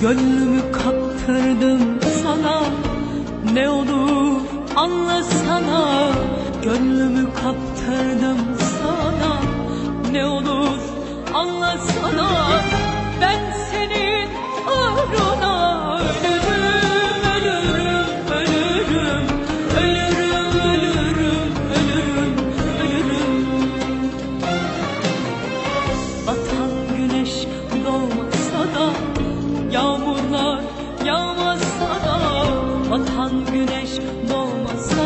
Gönlümü kaptırdım sana. Ne olur anlasana Gönlümü kaptırdım sana. Ne olur anlasana Batan güneş doğmasa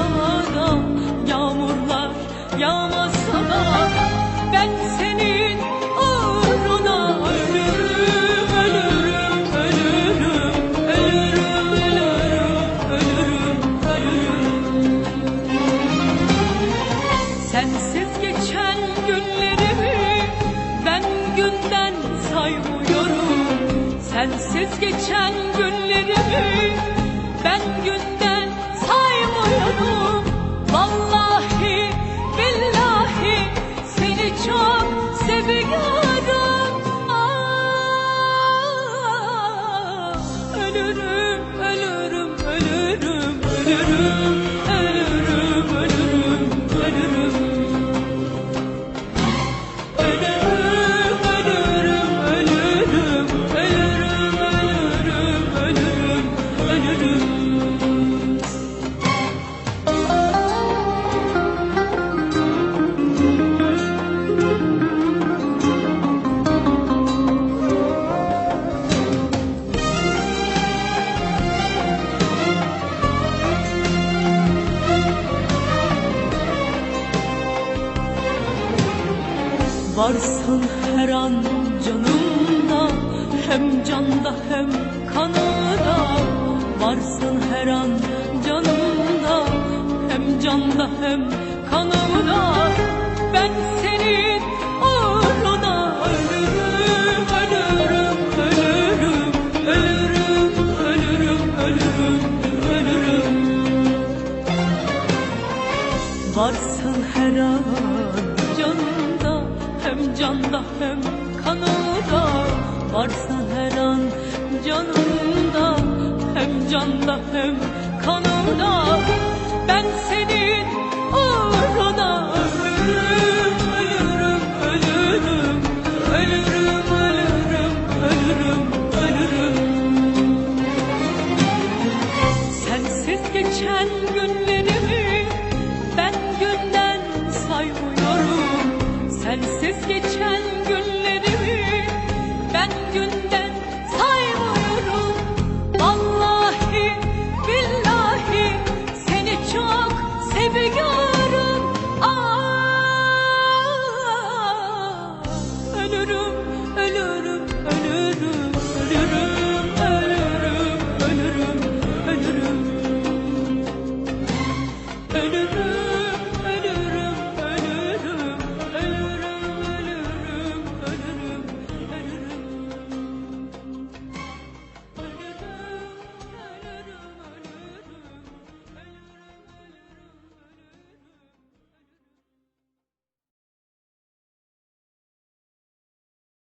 da Yağmurlar yağmasa da Ben senin uğruna ölürüm Ölürüm, ölürüm Ölürüm, ölürüm, ölürüm, ölürüm. Sensiz geçen günlerimi ben günden saymıyorum. Sensiz geçen günlerimi ben günden Varsın her an canımda Hem canda hem kanımda Varsın her an canımda Hem canda hem kanımda Ben senin uğruna ölürüm Ölürüm, ölürüm, ölürüm, ölürüm, ölürüm, ölürüm. Varsın her an canda hem kanımda Varsın her an canımda. Hem canda hem kanımda Ben senin uğruna ölürüm Ölürüm, ölürüm, ölürüm, ölürüm, ölürüm, ölürüm. Sensiz geçen günlerimi Ben günden saymıyorum. Sensiz geçen ben günden saymıyorum. Vallahi billahi seni çok seviyorum. Aa, Ölürüm.